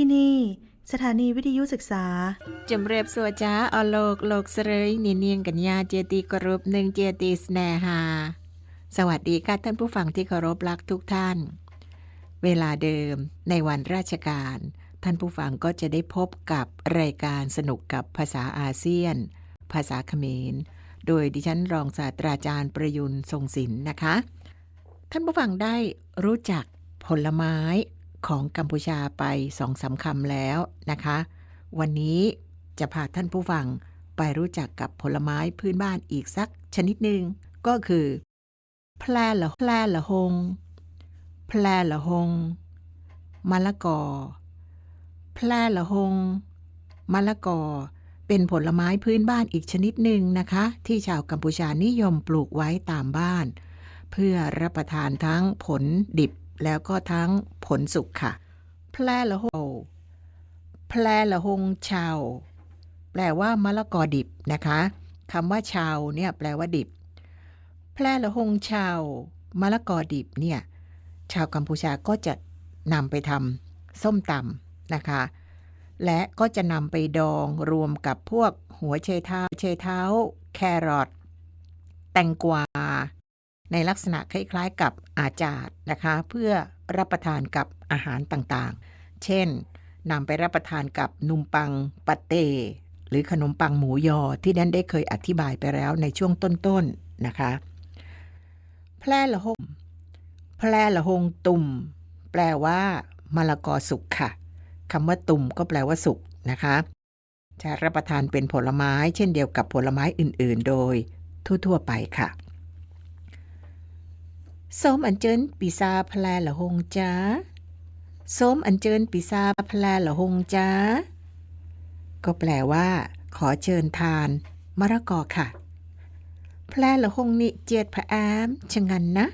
ที่นี่ สถานีวิทยุศึกษาจำเรียบสัวจ้าอโลกโลกเสรยนีเนียงกัญญาเจตีกรุปหนึ่งเจตีสแนหา สวัสดีค่ะท่านผู้ฟังที่เคารพรักทุกท่าน เวลาเดิมในวันราชการ ท่านผู้ฟังก็จะได้พบกับรายการสนุกกับภาษาอาเซียน ภาษาเขมร โดยดิฉันรองศาสตราจารย์ประยุนทรงศิลป์นะคะ ท่านผู้ฟังได้รู้จักผลไม้ ของกัมพูชาไปสองสามคำแล้วนะคะ วันนี้จะพาท่านผู้ฟังไปรู้จักกับผลไม้พื้นบ้านอีกสักชนิดหนึ่งก็คือ แพร่ละแพร่ละหง แพร่ละหงมะละกอ แพร่ละหงมะละกอ เป็นผลไม้พื้นบ้านอีกชนิดหนึ่งนะคะ ที่ชาวกัมพูชานิยมปลูกไว้ตามบ้าน เพื่อรับประทานทั้งผลดิบ แล้วก็ทั้งผลสุกค่ะ แพร่ละหงแพลละหงชาวแปลว่ามะละกอดิบนะคะคำว่าชาวเนี่ยแปลว่าดิบ แพลละหงชาวมะละกอดิบเนี่ยชาวกัมพูชาก็จะนำไปทำส้มตำนะคะ และก็จะนำไปดองรวมกับพวกหัวเชเท้าเชเท้า แครอทแตงกวา ในลักษณะคล้ายๆกับอาจาดนะคะ เพื่อรับประทานกับอาหารต่างๆ เช่นนำไปรับประทานกับนุมปังปาเต้หรือขนมปังหมูยอที่ดันได้เคยอธิบายไปแล้วในช่วงต้นๆนะคะ แพร่ละหงแพร่ละหงตุ่ม แปลว่ามะละกอสุกค่ะคำว่าตุ่มก็แปลว่าสุกนะคะ จะรับประทานเป็นผลไม้เช่นเดียวกับผลไม้อื่นๆ โดยทั่วๆไปค่ะ ส้มอันเจินปีซาแพร่ละหงจ้าส้มอันเจิญปิซาพลาละหงจ้าก็แปลว่า ขอเชิญทาน มะระกอค่ะ แพลละหงนี่เจียดพระแอมชะงันนะ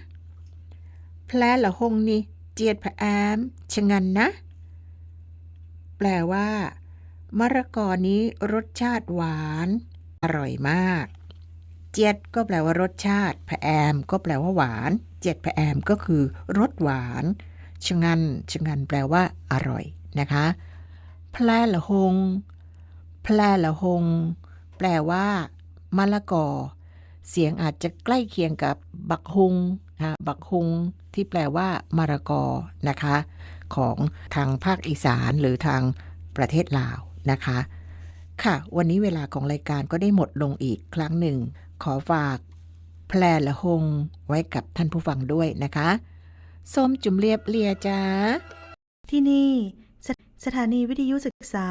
แพลละหงนี่เจียดพระแอมชะงันนะ แปลว่า มะระกอนี้รสชาติหวาน อร่อยมาก เจียดก็แปลว่ารสชาติพระแอมก็แปลว่าหวาน เจียดพระแอมก็คือรสหวานชงันชงันแปลว่าอร่อยนะคะแพร่ละหงแพร่ละหงแปลว่ามะละกอ เสียงอาจจะใกล้เคียงกับบักฮุงนะบักฮุงที่แปลว่ามะละกอนะคะ ของทางภาคอีสานหรือทางประเทศลาวนะคะ ค่ะ วันนี้เวลาของรายการก็ได้หมดลงอีกครั้งหนึ่ง ขอฝากแพรละหงไว้กับท่านผู้ฟังด้วยนะคะส้มจุ่มเรียบเลียจ้าที่นี่สสถานีวิทยุศึกษา